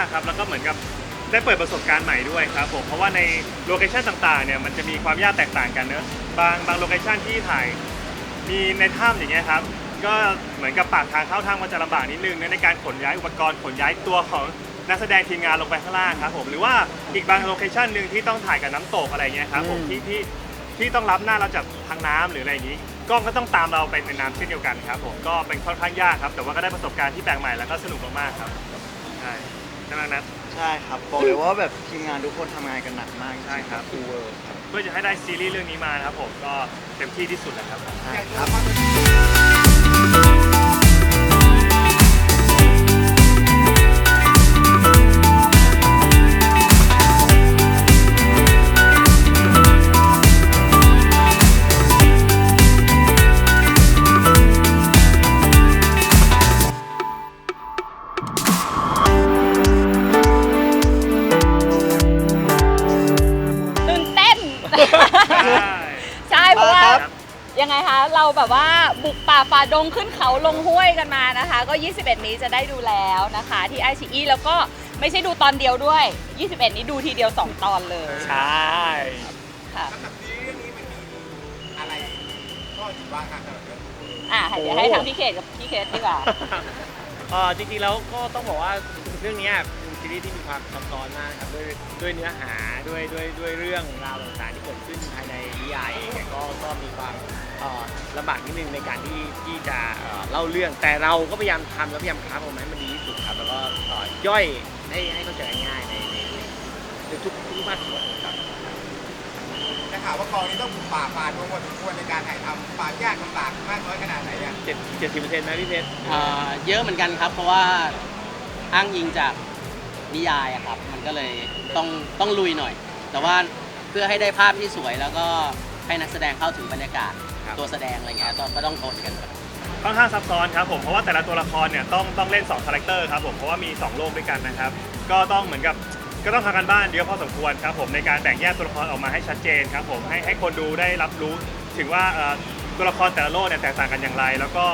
ากครับแล้วก็เหมือนกับได้เปิดประสบการณ์ใหม่ด้วยครับผมเพราะว่าในโลเคชั่นต่างๆเนี่ยมันจะมีความยากแตกต่างกันเนอะบางบางโลเคชั่นที่ถ่ายมีในถ้ำอย่างเงี้ยครับก็เหมือนกับปากทางเข้าถ้ำมันจะลำบากนิดนึงนะในการขนย้ายอุปกรณ์ขนย้ายตัวของนักแสดงทีมงานลงไปข้างล่างครับผมหรือว่าอีกบางโลเคชั่นหนึ่งที่ต้องถ่ายกับน้ำตกอะไรเงี้ยครับผมที่ที่ที่ต้องรับหน้าเราจากทางน้ำหรืออะไรอย่างนี้กล้องก็ต้องตามเราไปในน้ำเช่นเดียวกันครับผมก็เป็นค่อนข้างยากครับแต่ว่าก็ได้ประสบการณ์ที่แปลกใหม่แล้วก็สนุกมากๆครับใช่ใช่ไหมนัท ใช่ครับบอกเลยว่าแบบทีมงานทุกคนทำงานกันหนักมากใช่ครับคูเวิร์ครับเพื่อจะให้ได้ซีรีส์เรื่องนี้มานะครับผมก็เต็มที่ที่สุดแล้วครับ ใช่ครับ ยังไงคะ เราแบบว่าบุกป่าฝ่าดงขึ้นเขาลงห้วยกันมานะคะ ก็ 21 นี้จะได้ดูแล้วนะคะ ที่ไอชีแล้วก็ไม่ใช่ดูตอนเดียวด้วย 21 นี้ดูทีเดียว 2 ตอนเลย ใช่ ค่ะสำหรับซีรีส์เรื่องนี้มันมีอะไรข้อดีบ้างครับสำหรับเรื่องนี้อะเดี๋ยวให้ทางพี่เขตกับพี่เคสดีกว่า เออจริงๆแล้วก็ต้องบอกว่าเรื่องเนี้ยเป็นซีรีส์ที่มีความซับซ้อนมากครับด้วยด้วยเนื้อหาด้วยด้วยด้วยเรื่องราวต่างๆที่เกิดขึ้นภายในนิยายเองเนี่ยก็ก็มีความเอ่อลำบากนิดนึงในการที่ที่จะเอ่อเล่าเรื่องแต่เราก็พยายามทำและพยายามคราฟออกมาให้มันดีที่สุดครับแล้วก็เอ่อย่อยให้ให้เข้าใจง่ายในในในทุกทุกภาคส่วนครับ ข่าวว่ากองนี้ต้องบุกป่าฝ่าดงพอสมควรในการถ่ายทำความยากลำบากมากน้อยขนาดไหนอะเจ็ดเจ็ดสิบเปอร์เซ็นต์นะพี่เพชรอ่าเยอะเหมือนกันครับ เพราะว่าอ้างอิงจากนิยายอะครับ มันก็เลยต้องต้องลุยหน่อย แต่ว่าเพื่อให้ได้ภาพที่สวยแล้วก็ให้นักแสดงเข้าถึงบรรยากาศตัวแสดงอะไรเงี้ยก็ก็ต้องทนกันค่อนข้างซับซ้อนครับผมเพราะว่าแต่ละตัวละครเนี่ยต้องต้องเล่น2คาแรคเตอร์ครับผมเพราะว่ามี 2 โลกด้วยกันนะครับ ก็ต้องเหมือนกับ ก็ต้องทำกันบ้านเยอะพอสมควรครับผมในการแบ่งแยกตัวละครออกมาให้ชัดเจนครับผมให้ให้คนดูได้รับรู้ถึงว่าเอ่อตัวละครแต่ละโลกเนี่ยแตกต่างกันอย่างไร แล้วก็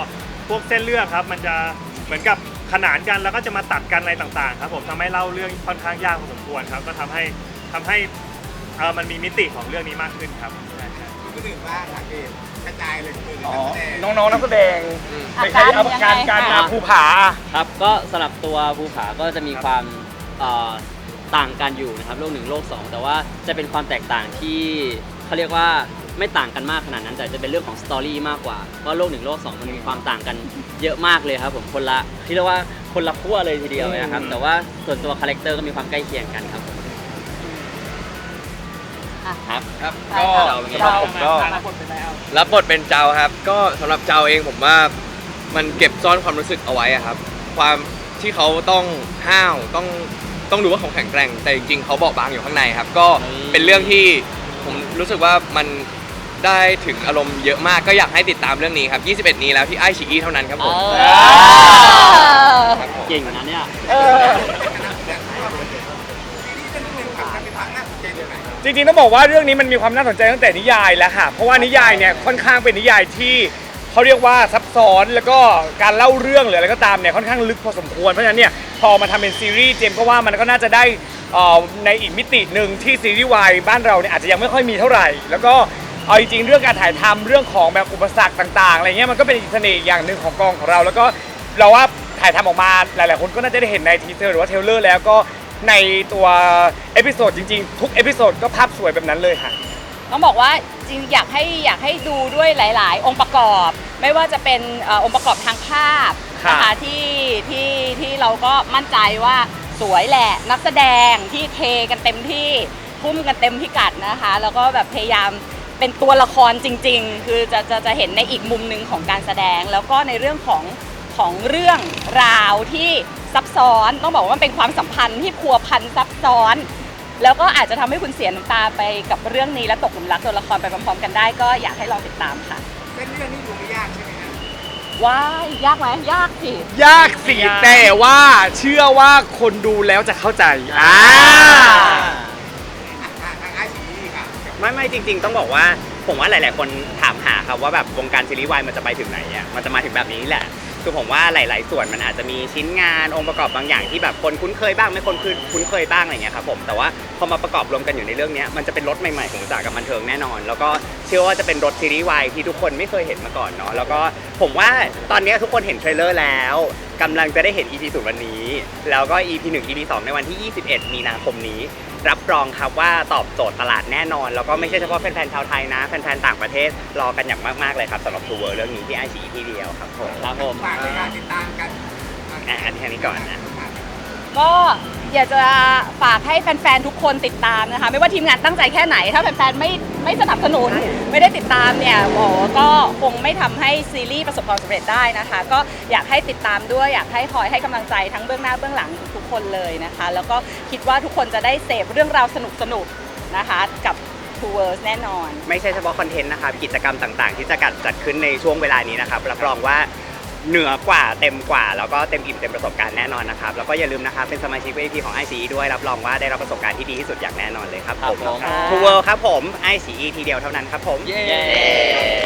พวกเส้นเรื่องครับ มันจะเหมือนกับขนานกันแล้วก็จะมาตัดกันอะไรต่างๆ ครับผมทำให้เล่าเรื่องค่อนข้างยากพอสมควรครับก็ทำให้ทำให้เอ่อมันมีมิติของเรื่องนี้มากขึ้นครับใช่ครับคุณก็ถือว่าสังเกตกระจายเลยคืออ๋อนักแสดงน้องๆนักแสดงอาไม่กาใช่รเอายังการไงการคะมาภูผา ครับก็สำหรับตัวภูผาก็จะมีความเอ่อ ต่างกันอยู่นะครับโลกหนึ่งโลกสองแต่ว่าจะเป็นความแตกต่างที่เขาเรียกว่าไม่ต่างกันมากขนาดนั้น แต่จะเป็นเรื่องของสตอรี่มากกว่าเพราะโลกหนึ่งโลกสองมันมีความต่างกันเยอะมากเลยครับผมคนละที่เรียกว่าคนละขั้วเลยทีเดียวนะครับอืมแต่ว่าส่วนตัวคาแรคเตอร์ก็มีความใกล้เคียงกันครับผมอะครับครับได้ก็ค่ะสำหรับผมก็รับบทเป็นเจ้าครับ ก็สำหรับเจ้าเองผมว่ามันเก็บซ่อนความรู้สึกเอาไว้อะครับ ความที่เขาต้องห้าวต้อง ต้องดูว่าเขาแข็งแกร่ง แต่จริงๆเขาเบาบางอยู่ข้างในครับ ก็เป็นเรื่องที่ผมรู้สึกว่ามันได้ถึงอารมณ์เยอะมากก็อยากให้ติดตามเรื่องนี้ครับ 21 นี้แล้วที่ไอชีอีเท่านั้นครับผมเออครับผม เก่งนะเนี่ย จริงๆต้องบอกว่าเรื่องนี้มันมีความน่าสนใจตั้งแต่นิยายแล้วค่ะ เพราะว่านิยายเนี่ยค่อนข้างเป็นนิยายที่ เขาเรียกว่าซับซ้อนแล้วก็การเล่าเรื่องหรืออะไรก็ตามเนี่ยค่อนข้างลึกพอสมควรเพราะฉะนั้นเนี่ยพอมาทำเป็นซีรีส์เจมส์ก็ว่ามันก็น่าจะได้เอ่อในอีกมิติหนึ่งที่ซีรีส์วายบ้านเราเนี่ยอาจจะยังไม่ค่อยมีเท่าไหร่ แล้วก็เอาจริงๆเรื่องการถ่ายทำเรื่องของแบบอุปสรรคต่างๆอะไรเงี้ยมันก็เป็นอีกเสน่ห์อย่างหนึ่งของกองของเรา แล้วก็เราว่าถ่ายทำออกมาหลายๆคนก็น่าจะได้เห็นในทีเซอร์หรือว่าเทรลเลอร์แล้วก็ในตัวเอพิโซดจริงๆทุกเอพิโซดก็ภาพสวยแบบนั้นเลยค่ะ ต้องบอกว่าจริงอยากให้อยากให้ดูด้วยหลาย ๆ องค์ประกอบ ไม่ว่าจะเป็นเอ่อองค์ประกอบทางภาพครับนะคะที่ที่ที่เราก็มั่นใจว่าสวยแหละ นักแสดงที่เทกันเต็มที่ทุ่มกันเต็มพิกัดนะคะ แล้วก็แบบพยายามเป็นตัวละครจริง ๆ คือจะจะจะเห็นในอีกมุมหนึ่งของการแสดง แล้วก็ในเรื่องของของเรื่องราวที่ซับซ้อนต้องบอกว่ามันเป็นความสัมพันธ์ที่พัวพันซับซ้อน แล้วก็อาจจะทำให้คุณเสียน้ำตาไปกับเรื่องนี้และตกหลุมรักตัวละครไปพร้อมๆกันได้ ก็อยากให้ลองติดตามค่ะเส้นเรื่องนี้ดูไม่ยากใช่ไหมฮะว้ายยากไหมยากสิยากสิ แต่ว่าเชื่อว่าคนดูแล้วจะเข้าใจ อ่าทางทางไอชีอีค่ะไม่ไม่จริง ๆ ต้องบอกว่า ผมว่าหลาย ๆ คนถามหาครับว่าแบบวงการซีรีส์วายมันจะไปถึงไหนอะมันจะมาถึงแบบนี้แหละ คือผมว่าหลาย ๆ ส่วนมันอาจจะมีชิ้นงานองค์ประกอบบางอย่างที่แบบคนคุ้นเคยบ้างไม่คนคุ้นเคยบ้างอะไรเงี้ยครับผมแต่ว่าพอมาประกอบรวมกันอยู่ในเรื่องนี้มันจะเป็นรถใหม่ ๆ ของอุตสาหกรรมบันเทิงแน่นอน แล้วก็เชื่อว่าจะเป็นรถซีรีส์วายที่ทุกคนไม่เคยเห็นมาก่อนเนาะแล้วก็ผมว่าตอนนี้ทุกคนเห็นเทรลเลอร์แล้วกำลังจะได้เห็น EP ศูนย์วันนี้ แล้วก็ EP 1 EP 2ในวันที่ 21 มีนาคมนี้ รับรองครับว่าตอบโจทย์ตลาดแน่นอน แล้วก็ไม่ใช่เฉพาะแฟนๆชาวไทยนะ แฟนๆต่างประเทศรอกันอย่างมากๆเลยครับสำหรับทัวร์เรื่องนี้ที่ไอซีที่เดียวครับผมครับผมฝากในการติดตามกันอะอันนี้อันนี้ก่อนนะก็อยากจะฝากให้แฟนๆทุกคนติดตามนะคะ ไม่ว่าทีมงานตั้งใจแค่ไหน ถ้าแฟนๆไม่ ไม่สนับสนุน ไม่ได้ติดตามเนี่ยโอ้ก็คงไม่ทำให้ซีรีส์ประสบความสำเร็จได้นะคะ ก็อยากให้ติดตามด้วยอยากให้คอยให้กำลังใจทั้งเบื้องหน้าเบื้องหลังทุกๆคนเลยนะคะ แล้วก็คิดว่าทุกคนจะได้เสพเรื่องราวสนุกๆนะคะกับ Two Worlds แน่นอน ไม่ใช่เฉพาะคอนเทนต์นะครับกิจกรรมต่างๆ ที่จะกัดจัดขึ้นในช่วงเวลานี้นะครับรับรองว่า เหนือกว่าเต็มกว่า แล้วก็เต็มอิ่มเต็มประสบการณ์แน่นอนนะครับ แล้วก็อย่าลืมนะครับเป็นสมาชิก VIP ของ ICE ด้วยรับรองว่าได้รับประสบการณ์ที่ดีที่สุดอย่างแน่นอนเลยครับผมครับผมทูเวิร์ครับผม ICE ทีเดียวเท่านั้นครับผม เย้